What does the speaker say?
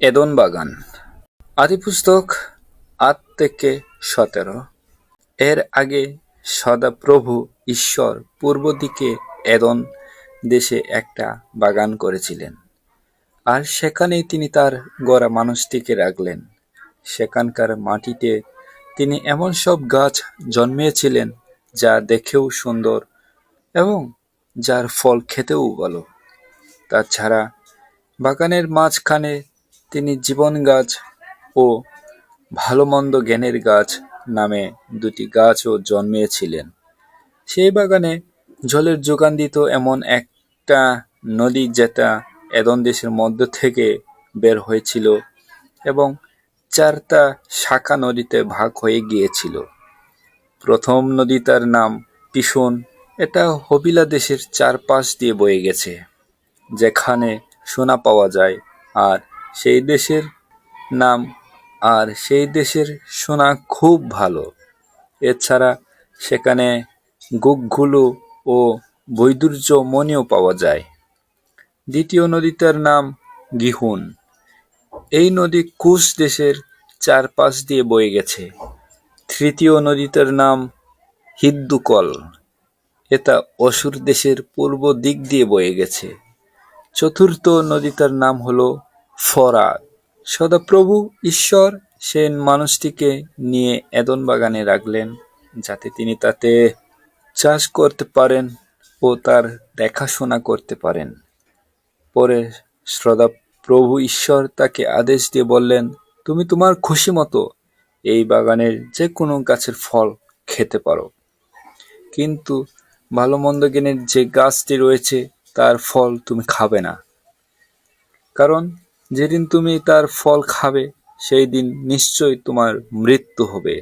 এদন বাগান। আদি পুস্তক আট থেকে সতেরো। এর আগে সদাপ্রভু ঈশ্বর পূর্ব দিকে এদন দেশে একটা বাগান করেছিলেন। আর সেখানেই তিনি তার গড়া মানুষটিকে রাখলেন। সেখানকার মাটিতে তিনি এমন সব গাছ জন্মিয়েছিলেন যা দেখেও সুন্দর এবং যার ফল খেতেও ভালো। তাছাড়া বাগানের মাঝখানে তিনি জীবন গাছ ও ভালো মন্দ জ্ঞানের গাছ নামে দুটি গাছও জন্মিয়েছিলেন। সেই বাগানে জলের যোগান দিত এমন একটা নদী যেটা এদন দেশের মধ্য থেকে বের হয়েছিল এবং চারটা শাখা নদীতে ভাগ হয়ে গিয়েছিল। প্রথম নদীটার নাম পিসন এটা হবিলা দেশের চারপাশ দিয়ে বয়ে গেছে, যেখানে সোনা পাওয়া যায় আর সেই দেশের নাম আর সেই দেশের সোনা খুব ভালো। এছাড়া সেখানে গুকগুলো ও বৈদুর্য মণিও পাওয়া যায়। দ্বিতীয় নদীটার নাম গিহুন। এই নদী কুশ দেশের চারপাশ দিয়ে বয়ে গেছে। তৃতীয় নদীটার নাম হিদ্দুকল। এটা অসুর দেশের পূর্ব দিক দিয়ে বয়ে গেছে। চতুর্থ নদীটার নাম হলো ফরাত সদাপ্রভু ঈশ্বর সেই মানুষটিকে নিয়ে এদন বাগানে রাখলেন যাতে তিনি তাতে চাষ করতে পারেন ও তার দেখাশোনা করতে পারেন। পরে শ্রদ্ধা প্রভু ঈশ্বর তাকে আদেশ দিয়ে বললেন, তুমি তোমার খুশি মতো এই বাগানের যে কোনো গাছের ফল খেতে পারো। কিন্তু ভালো মন্দ যে গাছটি রয়েছে তার ফল তুমি খাবে না। কারণ যেদিন তুমি তার ফল খাবে সেই দিন নিশ্চয়ই তোমার মৃত্যু হবে।